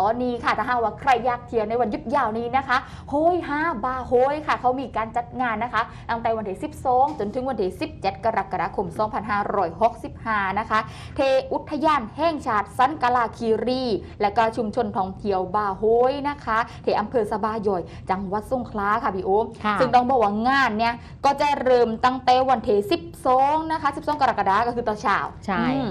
ตอนนี้ค่ะถ้าหากว่าใครอยากเที่ยวในวันหยุดยาวนี้นะคะโฮยห้าบาร์โฮยค่ะเขามีการจัดงานนะคะตั้งแต่วันที่ 12 จนถึงวันที่ 17 กรกฎาคม 2565 นะคะ เทอุทยานแห่งชาติสันกาลาคีรี และก็ชุมชนท่องเที่ยวบาร์โฮยนะคะเทอำเภอสะบายอยจังหวัดสงขลาค่ะพี่โอมค่ะซึ่งต้องบอกว่างานเนี่ยก็จะเริ่มตั้งแต่วันที่ 12 นะคะ 12 กรกฎาคมก็คือตอนเช้าใช่อืม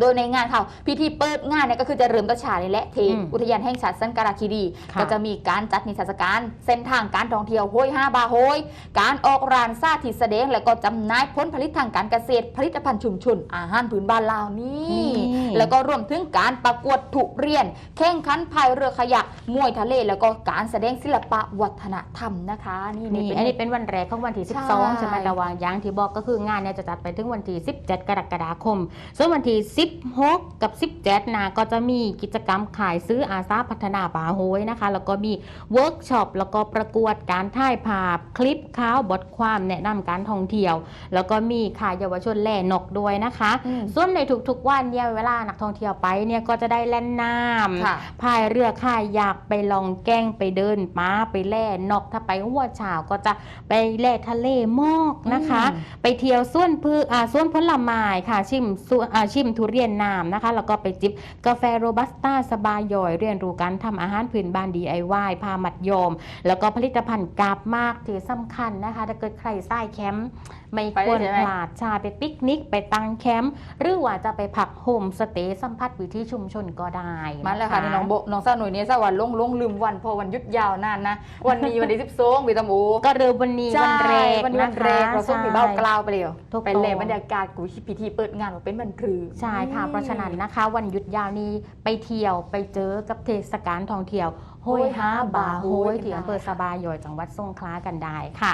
โดยในงานค่ะพิธีเปิดงานเนี่ยก็คือจะเริ่มตอนเช้านี่แหละที่อืมอุทยานแห่งชาติสันกาลาคีรีค่ะก็จะมีการจัดนิทรรศการ เส้นทางการท่องเที่ยวโฮยห้าบาร์โฮยการออกร้านซาธิตแสดง และก็จำหน่ายผลผลิตทางการเกษตร ผลิตภัณฑ์ชุมชนอาหารพื้นบ้านลาวนี่นี่แล้วก็รวมถึงการประกวดทุเรียน แข่งขันพายเรือขยักมวยทะเล แล้วก็การแสดงศิลปะวัฒนธรรมนะคะนี่นี่เป็อันนี้เป็นวันแรกของวันที่ใช่12ใช่ไหมแต่ว่าอย่างที่บอกก็คืองานเนี่ยจะจัดไปถึงวันที่ 17 กรกฎาคม ส่วนวันที่16 กับ 17นะก็จะมีกิจกรรมขายซื้ออาสาพัฒนาป่าโฮยนะคะ แล้วก็มีเวิร์กช็อปแล้วก็ประกวดการถ่ายภาพคลิปข่าวบทความแนะนำการท่องเที่ยว แล้วก็มีขายเยาวชนแหล่นกด้วยนะคะอืมส่วนในทุกๆวันเนี่ยเวลานักท่องเที่ยวไปเนี่ยก็จะได้เล่นน้ำค่ะพายเรือข่ายอยากไปลองแก้งไปเดินป้าไปแล่นกถ้าไปหัวเฉาวก็จะไปแล่ทะเลหมอกนะคะอืมไปเที่ยวสวนพืชอ่าสวนผลไม้ค่ะชิมสวนอ่าชิมทุเรียนน้ำนะคะแล้วก็ไปจิบกาแฟโรบัสต้าสบายย่อย เรียนรู้การทำอาหารพื้นบ้าน DIY พามัดโยม แล้วก็ผลิตภัณฑ์กาบมากที่สำคัญนะคะถ้าเกิดใครใส่แคมป์ไม่ไปควรได้ใช่ไหมพลาดชาไปปิกนิก ไปตั้งแคมป์หรือว่าจะไปพักโฮมสเตย์สัมผัสวิถีชุมชนก็ได้มาแล้วค่ะนนี่น้องโบน้องสาวหนุ่ยเนี่ยสวันลงลงลืมวันเพอวันหยุดยาวนานนะ วันนี้วันที่สิบสองปีตะหมูก็เริ่มวันนี้วันแรกวันนี้วันแรกนะคะเราส่งผีเบ้ากล่าวไปเลยถูกไปต้องเลยบรรยากาศกูพิธีเปิดงานว่าเป็นวันพฤหัสใช่ค่ะ เพราะฉะนั้นนะคะ วันหยุดยาวนี้ไปเที่ยวไปเจอกับเทศกาลท่องเที่ยว โฮยฮาบาโฮยที่อำเภอสะบายอยจังหวัดสงขลากันได้ค่ะ